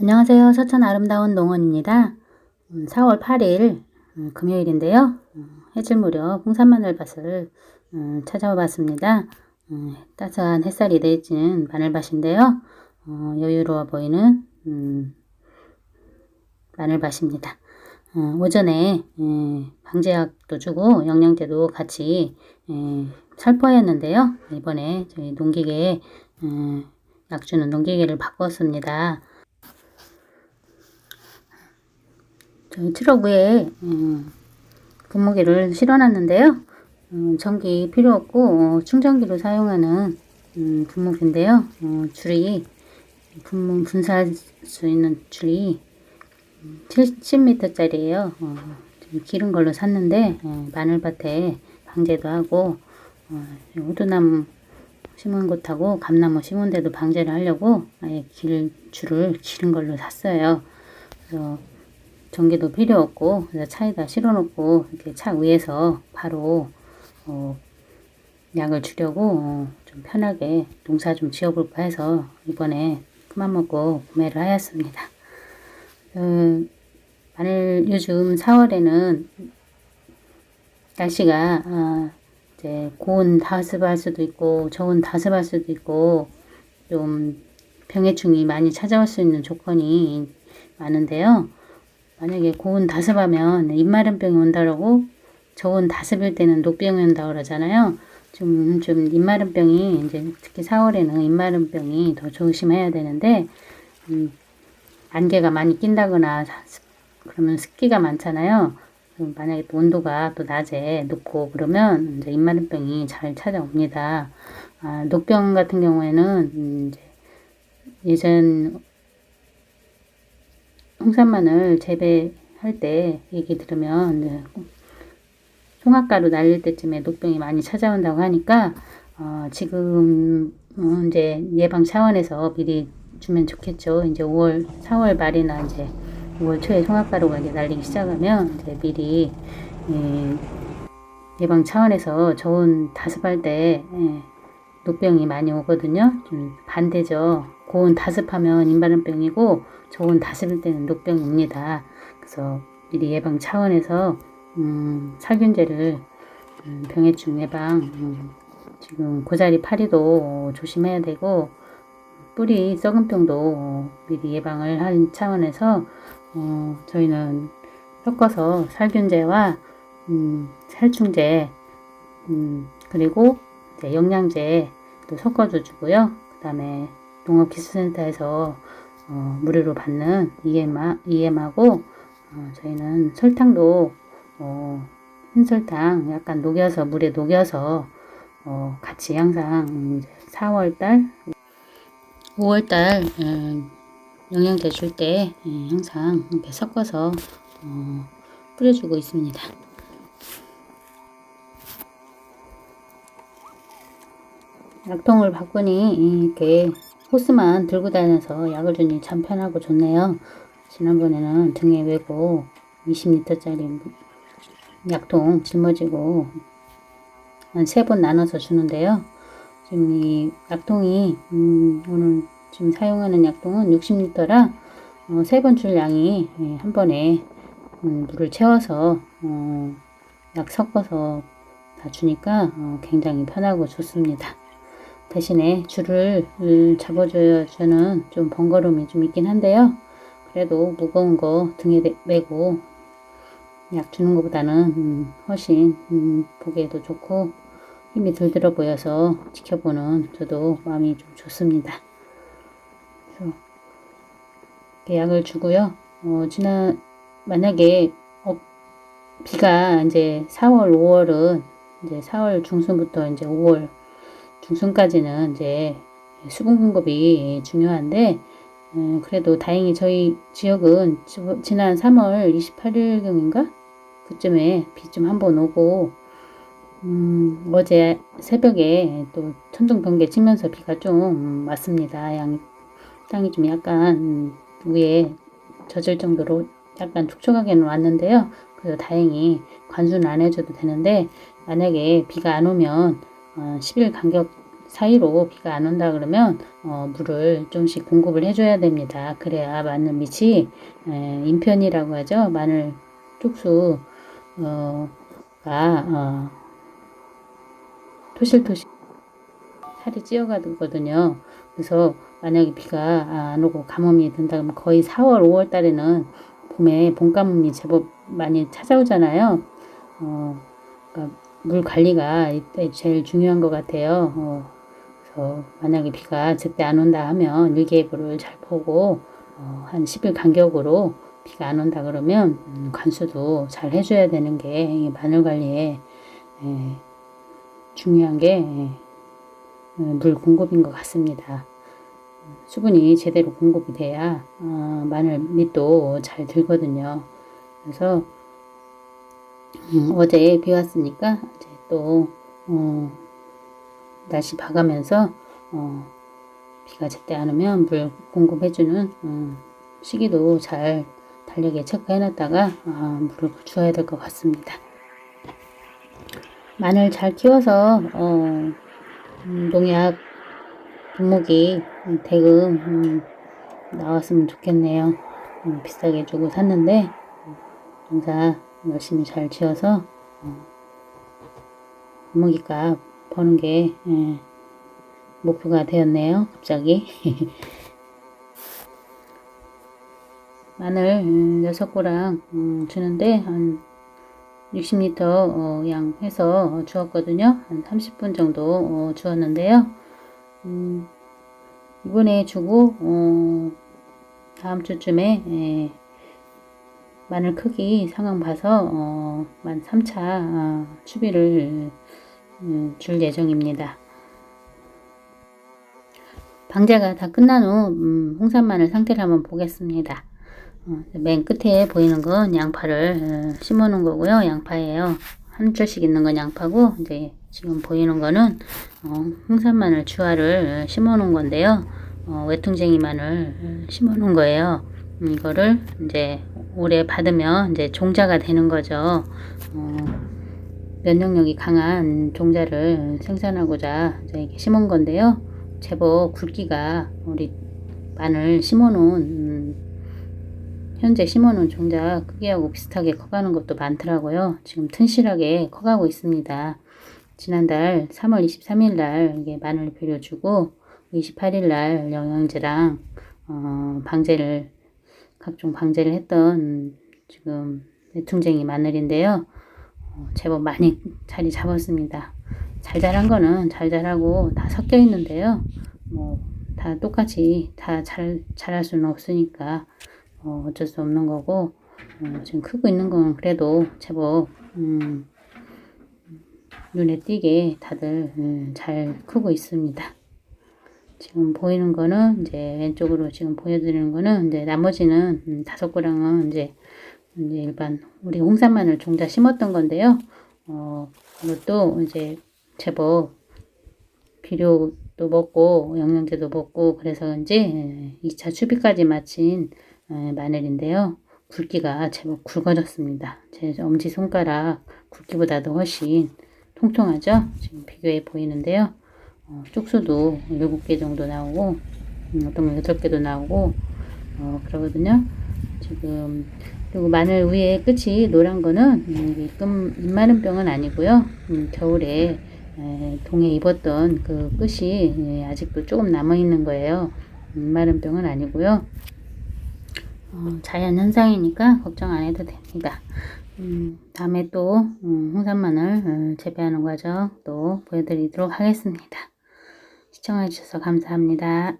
안녕하세요. 서천 아름다운 농원입니다. 음, 4월 8일 음, 금요일인데요. 음, 해질 무렵 홍산마늘밭을 음, 찾아와 봤습니다. 음, 따스한 햇살이 내지는 마늘밭인데요. 어, 여유로워 보이는 음, 마늘밭입니다. 어, 오전에 에, 방제약도 주고 영양제도 같이 에, 살포하였는데요. 이번에 저희 농기계에 에, 약 주는 농기계를 바꿨습니다. 저희 트럭 위에 음, 분무기를 실어놨는데요. 음, 전기 필요 없고 어, 충전기로 사용하는 음, 분무기인데요. 어, 줄이 분무 분사할 수 있는 줄이 70m짜리예요. 어, 좀 길은 걸로 샀는데 어, 마늘밭에 방제도 하고 어, 호두나무 심은 곳하고 감나무 심은 데도 방제를 하려고 아예 길 줄을 기른 걸로 샀어요. 그래서 전기도 필요 없고 차에다 실어놓고 이렇게 차 위에서 바로 어, 약을 주려고 어, 좀 편하게 농사 좀 지어볼까 해서 이번에 그만 먹고 구매를 하였습니다. 그 마늘 요즘 4월에는 날씨가 아, 이제 고온 다습할 수도 있고 저온 다습할 수도 있고 좀 병해충이 많이 찾아올 수 있는 조건이 많은데요. 만약에 고온 다습 하면 입마른병이 온다라고 저온 다습일 때는 녹병이 온다 그러잖아요. 좀, 좀 입마른병이 이제 특히 4월에는 입마른병이 더 조심해야 되는데 음, 안개가 많이 낀다거나 그러면 습기가 많잖아요. 만약에 또 온도가 또 낮에 높고 그러면 이제 입마른병이 잘 찾아옵니다. 아, 녹병 같은 경우에는 음, 이제 예전 홍산마늘 재배할 때 얘기 들으면 송악가루 날릴 때쯤에 녹병이 많이 찾아온다고 하니까 어, 지금 이제 예방 차원에서 미리 주면 좋겠죠. 이제 5월, 4월 말이나 이제 5월 초에 송악가루가 이제 날리기 시작하면 이제 미리 예, 예방 차원에서 좋은 다습할 때 예, 녹병이 많이 오거든요. 좀 반대죠. 고온 다습하면 인발음병이고 저온 다습일 때는 녹병입니다. 그래서 미리 예방 차원에서 음, 살균제를 음, 병해충 예방 음, 지금 고자리 파리도 조심해야 되고 뿌리 썩은 병도 미리 예방을 한 차원에서 어, 저희는 섞어서 살균제와 음, 살충제 음, 그리고 영양제도 섞어줘 주고요. 그 다음에 농업기술센터에서 어, 무료로 받는 EMA, EM하고 어, 저희는 설탕도 어, 흰설탕 약간 녹여서 물에 녹여서 어, 같이 항상 4월달 5월달 어, 영양제 줄때 예, 항상 이렇게 섞어서 어, 뿌려주고 있습니다. 약통을 바꾸니 이렇게 호스만 들고 다녀서 약을 주니 참 편하고 좋네요. 지난번에는 등에 메고 20리터짜리 약통 짊어지고 한 세 번 나눠서 주는데요. 지금 이 약통이 음, 오늘 지금 사용하는 약통은 60리터라 어, 세번 줄 양이 예, 한 번에 음, 물을 채워서 어, 약 섞어서 다 주니까 어, 굉장히 편하고 좋습니다. 대신에 줄을 잡아줘야 저는 좀 번거로움이 좀 있긴 한데요. 그래도 무거운 거 등에 메고 약 주는 것보다는 음, 훨씬 음, 보기에도 좋고 힘이 덜 들어 보여서 지켜보는 저도 마음이 좀 좋습니다. 그래서 약을 주고요. 어, 지난 만약에 어, 비가 이제 4월, 5월은 이제 4월 중순부터 이제 5월 중순까지는 이제 수분 공급이 중요한데 음, 그래도 다행히 저희 지역은 지난 3월 28일경인가 그쯤에 비 좀 한 번 오고 음, 어제 새벽에 또 천둥 번개 치면서 비가 좀 왔습니다. 양 땅이 좀 약간 위에 젖을 정도로 약간 촉촉하게는 왔는데요. 그래도 다행히 관수는 안 해줘도 되는데 만약에 비가 안 오면 어, 10일 간격 사이로 비가 안 온다 그러면 어, 물을 좀씩 공급을 해줘야 됩니다. 그래야 마늘 밑이 에, 인편이라고 하죠. 마늘 쪽수 어, 가 어, 토실토실 살이 찌어가거든요. 그래서 만약에 비가 안 오고 가뭄이 든다 그러면 거의 4월, 5월 달에는 봄에 봄 가뭄이 제법 많이 찾아오잖아요. 어, 그러니까 물 관리가 제일 중요한 것 같아요. 어, 그래서 만약에 비가 제때 안 온다 하면 일기예보를 잘 보고 어, 한 10일 간격으로 비가 안 온다 그러면 음, 관수도 잘 해줘야 되는 게이 마늘 관리에 에, 중요한 게 에, 물 공급인 것 같습니다. 수분이 제대로 공급이 돼야 어, 마늘 밑도 잘 들거든요. 그래서 음, 어제 비 왔으니까 이제 또 어, 날씨 봐가면서 어, 비가 제때 안 오면 물 공급해주는 음, 시기도 잘 달력에 체크해놨다가 아, 물을 주어야 될 것 같습니다. 마늘 잘 키워서 어, 음, 농약 분무기 음, 대금 음, 나왔으면 좋겠네요. 음, 비싸게 주고 샀는데 음, 농사 열심히 잘 지어서 어, 분무기값 버는 게 예, 목표가 되었네요. 갑자기 마늘 음, 6고랑 음, 주는데 한 60리터 어, 양 해서 어, 주었거든요. 한 30분 정도 어, 주었는데요. 음, 이번에 주고 어, 다음 주쯤에 예, 마늘 크기 상황 봐서 어, 만 3차 어, 추비를 음, 줄 예정입니다. 방제가 다 끝난 후 음, 홍산 마늘 상태를 한번 보겠습니다. 어, 맨 끝에 보이는 건 양파를 어, 심어 놓은 거고요. 양파예요. 한 줄씩 있는 건 양파고 이제 지금 보이는 거는 어, 홍산 마늘 주화를 심어 놓은 건데요. 어, 외퉁쟁이 마늘 어, 심어 놓은 거예요. 음, 이거를 이제 올해 받으면 이제 종자가 되는 거죠. 어, 면역력이 강한 종자를 생산하고자 이렇게 심은 건데요. 제법 굵기가 우리 마늘 심어 놓은 음, 현재 심어놓은 종자 크기하고 비슷하게 커가는 것도 많더라고요. 지금 튼실하게 커가고 있습니다. 지난달 3월 23일 날 이게 마늘 비료 주고 28일 날 영양제랑 어, 방제를 각종 방제를 했던 지금 내퉁쟁이 마늘인데요. 어, 제법 많이 자리 잡았습니다. 잘 자란 거는 잘 자라고 다 섞여 있는데요. 뭐 다 똑같이 다 잘 자랄 수는 없으니까 어, 어쩔 수 없는 거고 어, 지금 크고 있는 건 그래도 제법 음, 눈에 띄게 다들 음, 잘 크고 있습니다. 지금 보이는 거는 이제 왼쪽으로 지금 보여드리는 거는 이제 나머지는 음, 다섯 고랑은 이제 이제 일반 우리 홍산마늘 종자 심었던 건데요. 어, 이것도 이제 제법 비료도 먹고 영양제도 먹고 그래서 그런지 2차 추비까지 마친 에, 마늘인데요. 굵기가 제법 굵어졌습니다. 제 엄지손가락 굵기보다도 훨씬 통통하죠? 지금 비교해 보이는데요. 어, 쪽수도 7개 정도 나오고 음, 어떤 건 8개도 나오고 어, 그러거든요. 지금 그리고 마늘 위에 끝이 노란 거는 음, 금 입마른병은 아니고요. 음, 겨울에 에, 동해 입었던 그 끝이 예, 아직도 조금 남아 있는 거예요. 입마른병은 아니고요. 어, 자연 현상이니까 걱정 안 해도 됩니다. 음, 다음에 또 음, 홍산마늘 어, 재배하는 과정 또 보여드리도록 하겠습니다. 시청해주셔서 감사합니다.